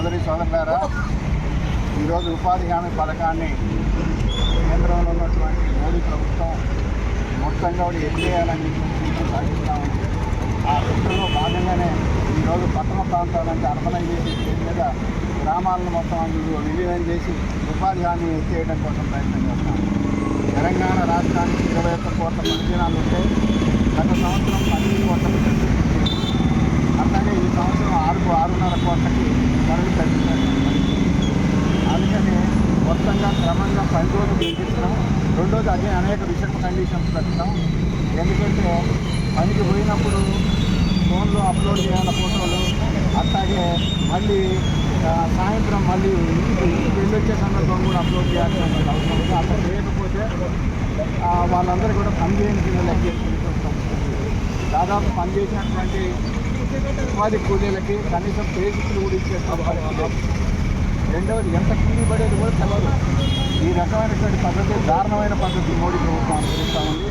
సోదరి సోదరులారా ఈరోజు ఉపాధి హామీ పథకాన్ని కేంద్రంలో ఉన్నటువంటి మోడీ ప్రభుత్వం మొత్తంగా కూడా ఎత్తేయాలని సాగిస్తూ ఉంది ఆ కుట్రలో భాగంగానే ఈరోజు పట్టణ ప్రాంతాలంటే అర్బనైజేషన్ చేసి మీద గ్రామాలను మొత్తం అందులో విలీనం చేసి ఉపాధి హామీ ఎత్తేయడం కోసం ప్రయత్నం చేస్తాం తెలంగాణ రాష్ట్రానికి ఇరవై ఒక్క కోట్ల పరిచయాలు ఉంటే గత సంవత్సరం పన్నెండు కోట్ల అట్లాగే ఈ సంవత్సరం ఆరు ఆరున్నర కోట్లకి ధరలు తగ్గించారు అందుకని మొత్తంగా క్రమంగా పది రోజులు పెంచుతున్నాం రెండోది అదే అనేక విషయం కండిషన్స్ పెడతాం ఎందుకంటే పనికి పోయినప్పుడు ఫోన్లో అప్లోడ్ చేయాలి ఫోటోలు అట్లాగే మళ్ళీ సాయంత్రం మళ్ళీ ఇంటికి వెళ్ళొచ్చే సందర్భం కూడా అప్లోడ్ చేయాల్సిన అవసరం ఉంది. అట్లా చేయకపోతే వాళ్ళందరూ కూడా పని చేయని కింద లెక్కేసుకునే దాదాపు పనిచేసినటువంటి ఉపాధి కూలీలకి కనీసం బేసిక్లు కూడా ఇచ్చే రెండవది ఎంత కూలీ పడేది కూడా తెలవదు. ఈ రకమైనటువంటి పద్ధతి దారుణమైన పద్ధతి మోడీ ప్రభుత్వం అనుసరిస్తూ ఉంది.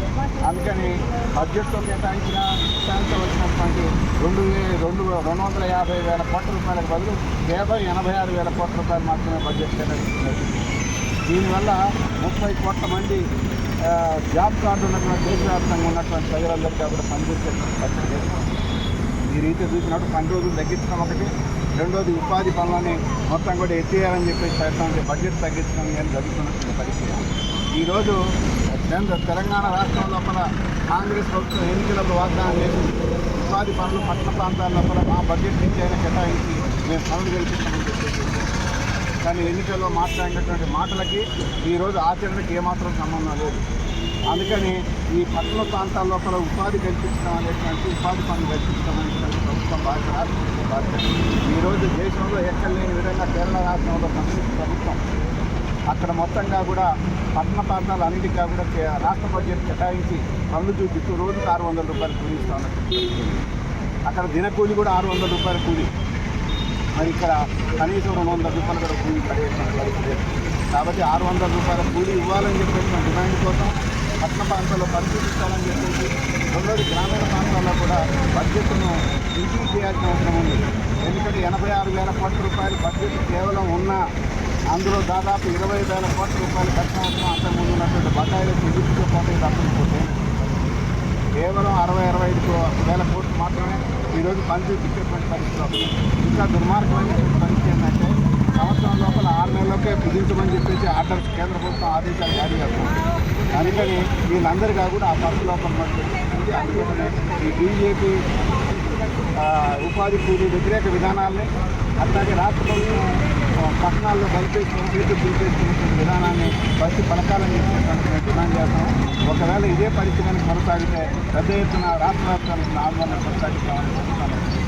అందుకని బడ్జెట్లో కేటాయించిన కేటాయించవలసినటువంటి రెండు వే రెండు రెండు వందల యాభై వేల కోట్ల రూపాయలకు బదులు కేవలం ఎనభై ఆరు వేల కోట్ల రూపాయలు మాత్రమే బడ్జెట్ కేటాయిస్తున్నారు దీనివల్ల ముప్పై కోట్ల మంది జాబ్ కార్డు ఉన్నటువంటి దేశవ్యాప్తంగా ఉన్నటువంటి ప్రజలందరికీ కూడా పనిచేసేటువంటి పరిస్థితి ఏర్పడింది. రీతి చూసినప్పుడు పని రోజులు తగ్గించడం ఒకటి. రెండోది ఉపాధి పనులని మొత్తం కూడా ఎత్తేయాలని చెప్పేసి ప్రయత్నం బడ్జెట్ తగ్గించడం కానీ జరుగుతున్నటువంటి పరిస్థితి. ఈరోజు కేంద్ర తెలంగాణ రాష్ట్రం లోపల కాంగ్రెస్ ప్రభుత్వం ఎన్నికలకు వాగ్దానం చేసి ఉపాధి పనులు పట్టణ ప్రాంతాల లోపల మా బడ్జెట్ నుంచి అయినా కేటాయించి మేము పనులు గెలిపిస్తామని చెప్పేసి కానీ ఎన్నికల్లో మాట్లాడినటువంటి మాటలకి ఈరోజు ఆచరణకి ఏమాత్రం సంబంధం లేదు. అందుకని ఈ పట్టణ ప్రాంతాల లోపల ఉపాధి కల్పించడం అనేటువంటి ఉపాధి పనులు కల్పించడం అనేటువంటి ప్రభుత్వం బాధ్యత రాష్ట్ర ప్రభుత్వం బాధ్యత ఈరోజు దేశంలో ఎక్కడ లేని విధంగా కేరళ రాష్ట్రంలో కమ్యూనిస్ట్ ప్రభుత్వం అక్కడ మొత్తంగా కూడా పట్టణ ప్రాంతాలు అన్నిటికీ కూడా కే- రాష్ట్ర బడ్జెట్ కేటాయించి పనులు చూపిస్తూ రోజుకు ఆరు వందల రూపాయలు కూలిస్తూ ఉన్నట్టు అక్కడ దినకూలి కూడా ఆరు వందల రూపాయల కూలి. మరి ఇక్కడ కనీసం రెండు వందల రూపాయలు కూడా కూలి పడేసిన కాబట్టి ఆరు వందల రూపాయల కూలి ఇవ్వాలని చెప్పేసిన డిమాండ్ కోసం పట్టణ ప్రాంతాల్లో పరిశీలించాలని చెప్పేసి రెండోది గ్రామీణ ప్రాంతాల్లో కూడా బడ్జెట్ను ఇంక్రీజ్ చేయాల్సిన అవసరం ఉంది. ఎందుకంటే ఎనభై ఆరు వేల కోట్ల రూపాయలు బడ్జెట్ కేవలం ఉన్న అందులో దాదాపు ఇరవై వేల కోట్ల రూపాయలు ఖర్చు అవసరం. అంతకుముందు ఉన్నటువంటి బకాయిలు చెల్లించుకోకపోతే తప్పకపోతే కేవలం అరవై అరవై ఐదు వేల కోట్లు మాత్రమే ఈరోజు పని చూపించేటువంటి పరిస్థితి ఇంకా దుర్మార్గమైనటువంటి పరిస్థితి ఏంటంటే సంవత్సరం లోపల ఆరు నెలలకే కుదించమని చెప్పేసి ఆర్డర్ కేంద్ర ప్రభుత్వం ఆదేశాలు జారీ చేస్తుంది. అందుకని వీళ్ళందరూ కూడా ఆ పట్టు లోపల పడుతుంది అందుకని ఈ బీజేపీ ఉపాధి కూలి వ్యతిరేక విధానాల్ని అట్లాగే రాష్ట్రంలో పట్టణాల్లో కలిపేసి చేతులు విధానాన్ని బట్టి పలకాలని చెప్పేటువంటి మేము డిమాండ్ చేస్తాం. ఒకవేళ ఇదే పరిస్థితి కొనసాగితే పెద్ద ఎత్తున రాష్ట్ర వ్యాప్తంగా ఆందోళన కొనసాగిస్తామని చెప్తాను